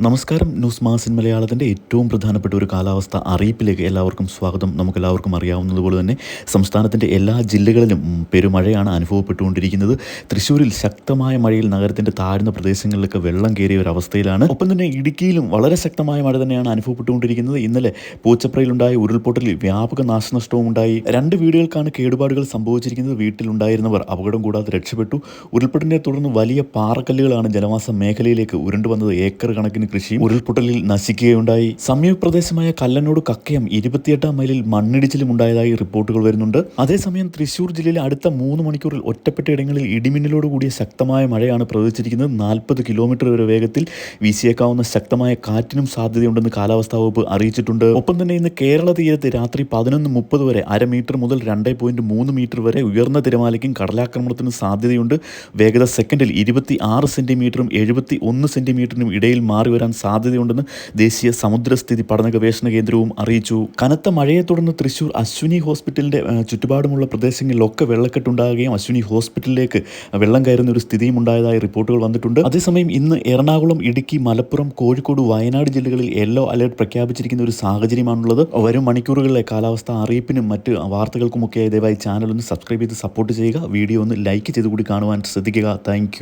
നമസ്കാരം. ന്യൂസ് മാസിൻ മലയാളത്തിന്റെ ഏറ്റവും പ്രധാനപ്പെട്ട ഒരു കാലാവസ്ഥ അറിയിപ്പിലേക്ക് എല്ലാവർക്കും സ്വാഗതം. നമുക്കെല്ലാവർക്കും അറിയാവുന്നതുപോലെ തന്നെ സംസ്ഥാനത്തിന്റെ എല്ലാ ജില്ലകളിലും പെരുമഴയാണ് അനുഭവപ്പെട്ടുകൊണ്ടിരിക്കുന്നത്. തൃശ്ശൂരിൽ ശക്തമായ മഴയിൽ നഗരത്തിന്റെ താഴ്ന്ന പ്രദേശങ്ങളിലൊക്കെ വെള്ളം കയറിയ ഒരു അവസ്ഥയിലാണ്. ഒപ്പം തന്നെ ഇടുക്കിയിലും വളരെ ശക്തമായ മഴ തന്നെയാണ് അനുഭവപ്പെട്ടുകൊണ്ടിരിക്കുന്നത്. ഇന്നലെ പൂച്ചപ്രയിലുണ്ടായ ഉരുൾപൊട്ടലിൽ വ്യാപക നാശനഷ്ടവും ഉണ്ടായി. രണ്ട് വീടുകൾക്കാണ് കേടുപാടുകൾ സംഭവിച്ചിരിക്കുന്നത്. വീട്ടിലുണ്ടായിരുന്നവർ അപകടം കൂടാതെ രക്ഷപ്പെട്ടു. ഉരുൾപൊട്ടലിനെ തുടർന്ന് വലിയ പാറക്കല്ലുകളാണ് ജനവാസ മേഖലയിലേക്ക് ഉരുണ്ടുവന്നത്. ഏക്കർ കണക്കിന് കൃഷിയും ഉരുൾപൊട്ടലിൽ നശിക്കുകയുണ്ടായി. സമീപ പ്രദേശമായ കല്ലനോട് കക്കയം ഇരുപത്തിയെട്ടാം മൈലിൽ മണ്ണിടിച്ചിലും ഉണ്ടായതായി റിപ്പോർട്ടുകൾ വരുന്നുണ്ട്. അതേസമയം തൃശൂർ ജില്ലയിലെ അടുത്ത മൂന്ന് മണിക്കൂറിൽ ഒറ്റപ്പെട്ട ഇടങ്ങളിൽ ഇടിമിന്നലോട് കൂടിയ ശക്തമായ മഴയാണ് പ്രവചിച്ചിരിക്കുന്നത്. നാൽപ്പത് കിലോമീറ്റർ വരെ വേഗത്തിൽ വീശിയേക്കാവുന്ന ശക്തമായ കാറ്റിനും സാധ്യതയുണ്ടെന്ന് കാലാവസ്ഥാ വകുപ്പ് അറിയിച്ചിട്ടുണ്ട്. ഒപ്പം തന്നെ ഇന്ന് കേരള തീരത്ത് രാത്രി പതിനൊന്ന് മുപ്പത് വരെ അര മീറ്റർ മുതൽ രണ്ട് പോയിന്റ് മൂന്ന് മീറ്റർ വരെ ഉയർന്ന തിരമാലയ്ക്കും കടലാക്രമണത്തിനും സാധ്യതയുണ്ട്. വേഗത സെക്കൻഡിൽ ഇരുപത്തി ആറ് സെന്റിമീറ്ററും എഴുപത്തി ഒന്ന് സെന്റിമീറ്ററിനും ഇടയിൽ മാറി വരാൻ സാധ്യതയുണ്ടെന്ന് ദേശീയ സമുദ്രസ്ഥിതി പഠന ഗവേഷണ കേന്ദ്രവും അറിയിച്ചു. കനത്ത മഴയെ തുടർന്ന് തൃശൂർ അശ്വിനി ഹോസ്പിറ്റലിന്റെ ചുറ്റുപാടുമുള്ള പ്രദേശങ്ങളിലൊക്കെ വെള്ളക്കെട്ടുണ്ടാകുകയും അശ്വിനി ഹോസ്പിറ്റലിലേക്ക് വെള്ളം കയറുന്ന ഒരു സ്ഥിതിയും ഉണ്ടായതായി റിപ്പോർട്ടുകൾ വന്നിട്ടുണ്ട്. അതേസമയം ഇന്ന് എറണാകുളം ഇടുക്കി മലപ്പുറം കോഴിക്കോട് വയനാട് ജില്ലകളിൽ യെല്ലോ അലേർട്ട് പ്രഖ്യാപിച്ചിരിക്കുന്ന ഒരു സാഹചര്യമാണുള്ളത്. വരും മണിക്കൂറുകളിലെ കാലാവസ്ഥ അറിയിപ്പിനും മറ്റ് വാർത്തകൾക്കുമൊക്കെ ദയവായി ചാനൽ ഒന്ന് സബ്സ്ക്രൈബ് ചെയ്ത് സപ്പോർട്ട് ചെയ്യുക. വീഡിയോ ഒന്ന് ലൈക്ക് ചെയ്ത് കൂടി കാണുവാൻ ശ്രദ്ധിക്കുക. താങ്ക്